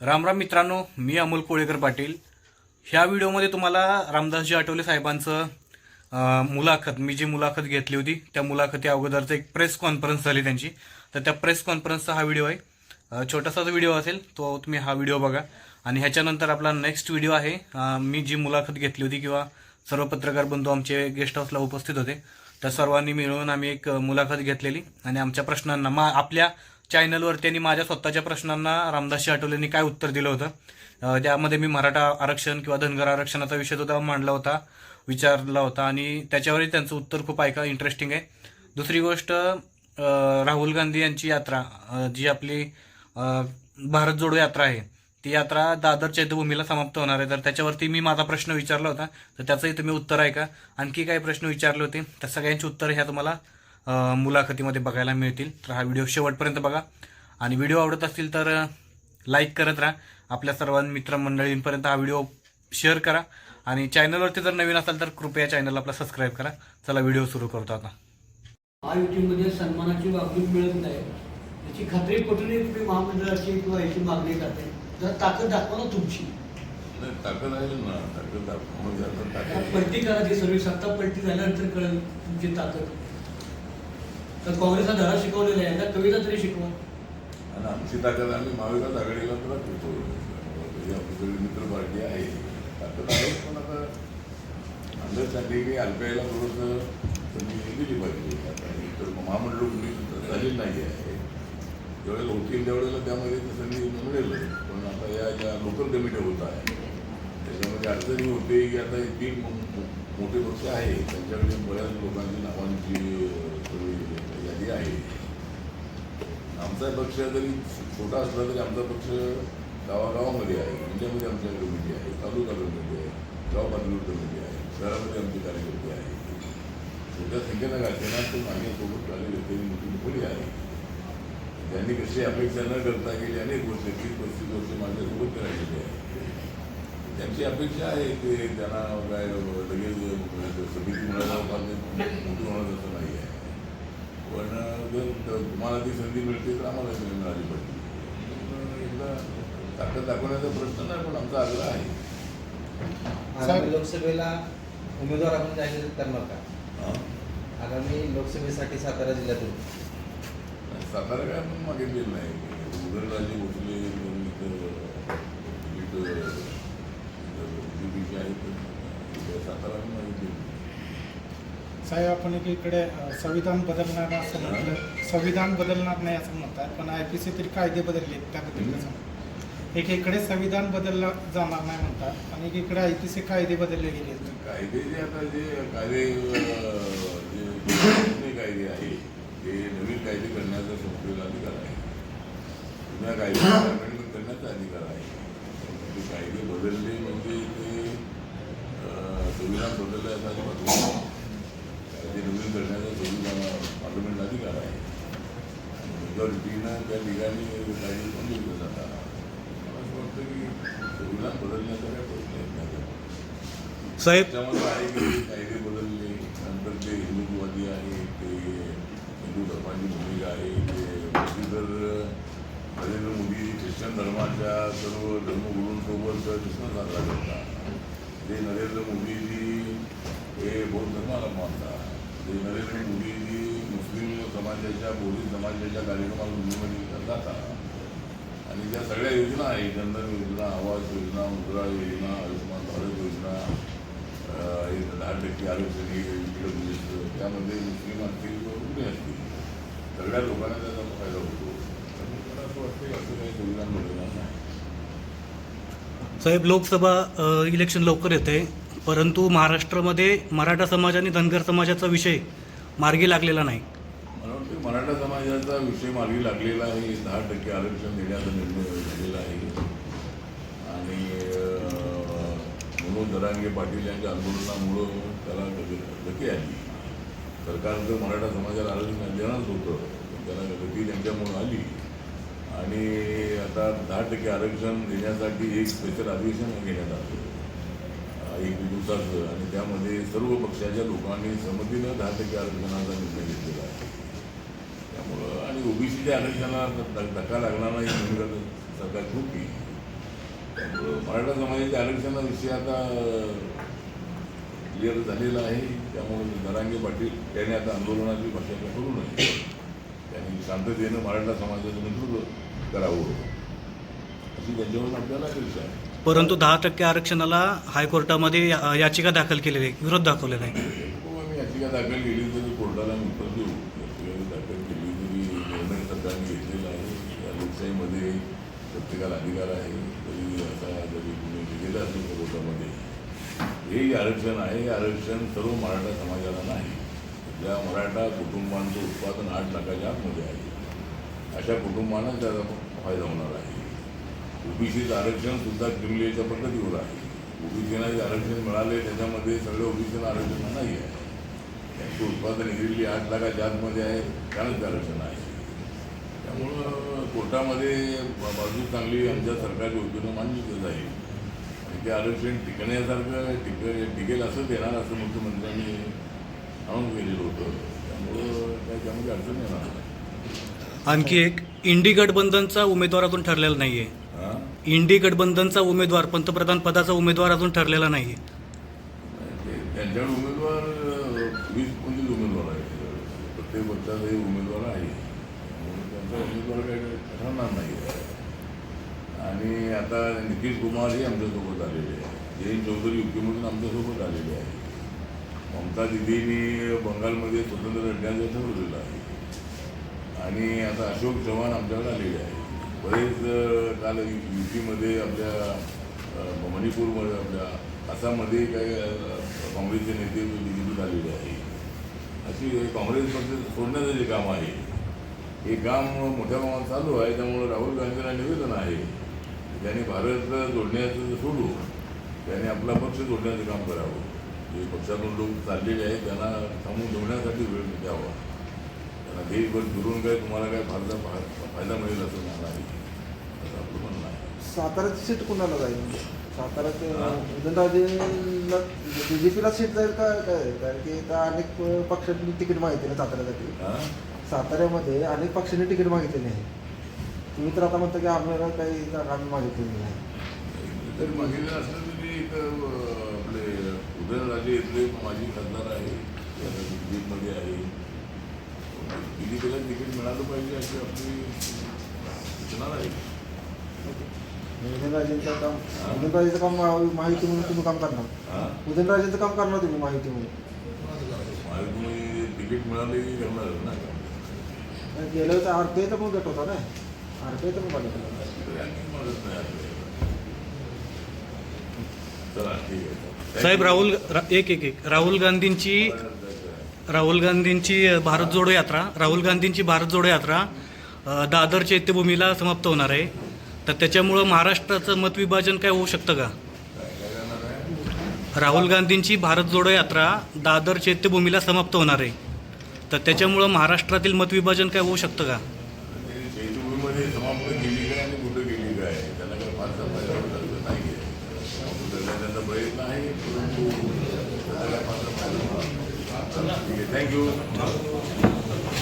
रामराम मित्रांनो मी अमोल कोळेकर पाटील. ह्या व्हिडिओमध्ये तुम्हाला रामदासजी आठवले साहेबांचं मुलाखत मी जी मुलाखत घेतली होती त्या मुलाखती अगोदरचं एक प्रेस कॉन्फरन्स झाली त्यांची. तर त्या प्रेस कॉन्फरन्सचा हा व्हिडिओ आहे. छोटासा छोटासाच व्हिडिओ असेल तो तुम्ही हा व्हिडिओ बघा. आणि ह्याच्यानंतर आपला नेक्स्ट व्हिडिओ आहे. मी जी मुलाखत घेतली होती किंवा सर्व पत्रकार बंधू आमचे गेस्ट हाऊसला उपस्थित होते त्या सर्वांनी मिळून आम्ही एक मुलाखत घेतलेली. आणि आमच्या प्रश्नांना मा आपल्या चॅनलवर त्यांनी माझ्या स्वतःच्या प्रश्नांना रामदासजी आठवलेंनी काय उत्तर दिलं होतं? त्यामध्ये मी मराठा आरक्षण किंवा धनगर आरक्षणाचा विषय सुद्धा मांडला होता विचारला होता आणि त्याच्यावरही त्यांचं उत्तर खूप ऐका इंटरेस्टिंग आहे. दुसरी गोष्ट राहुल गांधी यांची यात्रा जी आपली भारत जोडो यात्रा आहे ती यात्रा दादर चैत्यभूमीला समाप्त होणार आहे. तर त्याच्यावरती मी माझा प्रश्न विचारला होता तर त्याचंही तुम्ही उत्तर ऐका. आणखी काही प्रश्न विचारले होते त्या सगळ्यांची उत्तर ह्या तुम्हाला मुलाखतीमध्ये बघायला मिळतील. तर हा व्हिडिओ शेवटपर्यंत बघा. आणि व्हिडिओ आवडत असतील तर लाईक करत राहा. आपल्या सर्व मित्रमंडळींपर्यंत हा व्हिडिओ शेअर करा. आणि चॅनलवरती जर नवीन असाल तर कृपया चॅनल आपला सबस्क्राईब करा. चला व्हिडिओ सुरू करतो आता. महायुतीमध्ये सन्मानाची वागणूक मिळत नाही. याची खात्री पटून तुम्ही महामंडळाची किंवा याची मागणी करते. जर ताकद दाखवा ना तुमची. नाही, ताकद आहे ना. ताकद दाखव. म्हणजे आता ताकद आहे. पलटी करा ती सर्व सत्ता पलटी झाल्यानंतर कळेल तुमची ताकद. तर काँग्रेसला धडा शिकवलेला आहे. ना कविता तरी शिकवा. आणि आमची ताकद आम्ही महाविकास आघाडीला तर दाखवतो आपली मित्र पार्टी आहे. ताकद आहे पण आता अंदाजसाठी की अल्पायला थोडंसं संधी दिली पाहिजे. आता तर महामंडळ कुणी झालेली नाही आहे. ज्यावेळेला होतील त्यावेळेला त्यामध्ये संधी मिळेल पण आता या ज्या लोकल कमिट्या होत आहे त्याच्यामध्ये अडचणी होते की आता तीन मो- मोठे पक्ष आहे त्यांच्याकडे बऱ्याच लोकांची नावांची आमचा पक्ष जरी छोटा असला तरी आमचा पक्ष गावागावामध्ये आहे. जिल्ह्यामध्ये आमच्या कमिटी आहे. तालुका कमिटी आहे. गाव पातळीवर कमिटी आहे. शहरामध्ये आमचे कार्यकर्ते आहे. छोट्या संख्येनं घालताना तो माझ्यासोबत कार्यकर्ते मोठी मोठी आहे. त्यांनी कशी अपेक्षा न करता गेली अनेक वर्ष, तीस, पस्तीस वर्ष माझ्यासोबत राहिलेले आहे. त्यांची अपेक्षा आहे की त्यांना काय, लगेच समिती पाहिजे मोठी होणार असं नाही आहे. पण जर तुम्हाला ती संधी मिळते तर आम्हाला ती मिळाली पाहिजे पण एकदा ताकद दाखवण्याचा प्रश्न नाही पण आमचा आग्रह आहे आगामी लोकसभेला उमेदवार आपण जाहीर करणार का हा? आगामी लोकसभेसाठी सातारा जिल्ह्यातून सातारा काय आपण मागितलेलं नाही उदयनराजे भोसले बीजेपीचे आहेत तर सातारा आपण मागितलेलं. साहेब आपण एकीकडे संविधान बदलणार नाही असं म्हटलं संविधान बदलणार नाही असं म्हणतात पण आय पी सी तरी कायदे बदलले त्याबद्दल कसं? एकीकडे संविधान बदललं जाणार नाही म्हणतात आणि एकीकडे आय पी सी कायदे बदलले गेले आहेत. कायदे जे आता जे कायदे जे कायदे आहे ते नवीन कायदे करण्याचा संसदेला अधिकार आहे जुन्या कायद्याचा अमेंडमेंट करण्याचा अधिकार आहे ते कायदे बदलले म्हणजे ते अं, संविधान बदललं याचा अजिबात होत नाही. कायदे नवीन करण्याचा संविधान पार्लमेंट अधिकार आहे आणि त्या ठिकाणी कायदे मंजूर जातात. मला असं वाटतं की संविधान बदलण्याचा काय प्रश्न येत नाही. साहेब. त्याच्यामध्ये आहे की कायदे बदलले. नंतर ते हिंदुत्ववादी आहे ते हिंदू धर्माची भूमिका आहे ते मोदी तर नरेंद्र मोदी ख्रिश्चन धर्माच्या सर्व धर्मगुरूंसोबत कृष्ण साजरा करतात. ते नरेंद्र मोदीजी हे बौद्ध धर्माला मानतात. नरेंद्र मोदीजी मुस्लिम समाजाच्या बौद्धिक समाजाच्या कार्यक्रमाला मुंबईमध्ये जातात आणि ज्या सगळ्या योजना आहेत जनधन योजना आवास योजना मुद्रा योजना आयुष्यमान भारत योजना दहा टक्के आरक्षण म्हणजे त्यामध्ये मुस्लिम असतील किंवा कुठे असतील सगळ्या लोकांना त्याचा फायदा होतो. मला असं वाटतं असं काही योजना मिळणार नाही. साहेब लोकसभा इलेक्शन लवकर येते परंतु महाराष्ट्रामध्ये मराठा समाज आणि धनगर समाजाचा विषय मार्गी लागलेला नाही. मला वाटतं मराठा समाजाचा विषय मार्गी लागलेला आहे. दहा टक्के आरक्षण देण्याचा निर्णय झालेला आहे. आणि मनोज दरांगे पाटील यांच्या आंदोलनामुळं त्याला गती आली. सरकार जर मराठा समाजाला आरक्षण देणारच होतं त्याला गती त्यांच्यामुळं आली. आणि आता दहा टक्के आरक्षण देण्यासाठी एक स्पेशल अधिवेशन घेण्यात आलं. एक दिवसाचं आणि त्यामध्ये सर्व पक्षाच्या लोकांनी संमतीनं दहा टक्के आरक्षणाचा निर्णय घेतलेला आहे. त्यामुळं आणि ओबीसीच्या आरक्षणाला धक्का लागणार नाही भूमिका सरकार खूप मराठा समाजाच्या आरक्षणाविषयी आता क्लिअर झालेला आहे. त्यामुळे नरांगे पाटील त्याने आता आंदोलनाची भाषा करू नये. त्यांनी शांततेनं मराठा समाजाचं नेतृत्व करावं. अशी त्यांच्यावरून आपल्याला अपेक्षा आहे. परंतु दहा टक्के आरक्षणाला हायकोर्टामध्ये या- याचिका दाखल केलेली आहे विरोध दाखवलेला आहे. हो, आम्ही याचिका दाखल केली तरी कोर्टाला मी उत्तर देऊ. याचिका दाखल केली तरी निर्णय सरकारने घेतलेला आहे या लोकशाहीमध्ये प्रत्येकाला अधिकार आहे तरी आता जरी कुणी गेलेलं असेल कोर्टामध्ये हे जे आरक्षण आहे हे आरक्षण सर्व मराठा समाजाला नाही. ज्या मराठा कुटुंबांचं उत्पादन आठ लाखाच्या आतमध्ये आहे. अशा कुटुंबांना त्याचा फायदा होणार आहे. ओबीसीचं आरक्षण सुद्धा क्रिमिलेच्या पद्धतीवर आहे. ओबीसीना जे आरक्षण मिळाले त्याच्यामध्ये सगळं ओबीसीना आरक्षण नाही आहे. त्यांची उत्पादन एरिली आठ लाखाच्या आतमध्ये आहे त्यानंच आरक्षण आहे. त्यामुळं कोर्टामध्ये बाजू चांगली आमच्या सरकारच्या वतीनं मान्य जाईल. आणि ते आरक्षण टिकण्यासारखं टिक टिकेल असं देणार असं मुख्यमंत्र्यांनी आणून केलेलं होतं. त्यामुळं काय त्यामध्ये अडचण येणार आणखी एक इंडी गठबंधनचा उमेदवारातून ठरलेला नाही आहे इंडी गठबंधनचा उमेदवार पंतप्रधान पदाचा उमेदवार अजून ठरलेला नाही ते- त्यांच्याकडे उमेदवार वीस पंचवीस उमेदवार आहेत. प्रत्येक पक्षाचे उमेदवार आहे. त्यांचा उमेदवार काही ठरणार नाही. आहे आणि आता नितीश कुमार हे आमच्यासोबत आलेले आहे जयंत चौधरी युपीमधून आमच्यासोबत आलेले आहे ममता दिदींनी बंगालमध्ये स्वतंत्र लढण्याचं ठरवलेलं आहे. आणि आता अशोक चव्हाण आमच्याकडे आलेले आहे बरेच काल यू पीमध्ये आपल्या मणिपूरमध्ये आपल्या आसाममध्ये काही काँग्रेसचे नेते निवडून आलेले आहे. अशी काँग्रेस पक्ष सोडण्याचं जे काम आहे हे काम मोठ्या प्रमाणात चालू आहे. त्यामुळे राहुल गांधींना निवेदन आहे त्यांनी भारत जोडण्याचं सोडू त्याने आपला पक्ष जोडण्याचं काम करावं. जे पक्षातून लोक चाललेले आहेत त्यांना थांबून जोडण्यासाठी वेळ द्यावा. त्यांना देशभर फिरून काय तुम्हाला काय फायदा फायदा मिळेल असं मला नाही. असं आपलं म्हणणं आहे साताऱ्याची सीट कुणाला जाईल? साताऱ्यात हा. उदयनराजेला बीजेपीला सीट जाईल का काय कारण की इथं अनेक पक्षांनी तिकीट मागितले साताऱ्यासाठी. हां? साताऱ्यामध्ये अनेक पक्षांनी तिकीट मागितलेली आहे तुम्ही तर आता म्हणता की आम्हाला काही जागा आम्ही मागितलेली नाही. जरी मागितलं असलं तरी एक अं, आपले उदयनराजे इथले माजी खासदार आहे आता दिल्लीमध्ये आहे. दिल्लीला तिकीट मिळालं पाहिजे अशी आपली सूचना आहे. उदयनराजेंचं काम हा. उदयनराजेचं काम मा- माहिती म्हणून तुम्ही काम करणार? हां. उदयनराजेंचं काम करणार तुम्ही माहिती म्हणून? तुम्ही तिकीट मिळाले की करणार ना. आणि गेल्या वेळेस आर पी आयचा पण गट होता ना. आर पी आयचा पण गट होता तर आणखी मदत नाही आपल्याला चला ठीक आहे. साहेब राहुल रा- एक एक एक. राहुल गांधींची राहुल गांधींची भारत जोडो यात्रा राहुल गांधींची भारत जोडो यात्रा दादर चैत्यभूमीला समाप्त होणार आहे. तर त्याच्यामुळं महाराष्ट्राचं मतविभाजन काय होऊ शकतं का? राहुल गांधींची भारत जोडो यात्रा दादर चैत्यभूमीला समाप्त होणार आहे. तर त्याच्यामुळं महाराष्ट्रातील मतविभाजन काय होऊ शकतं का? समाप्त केली काय आणि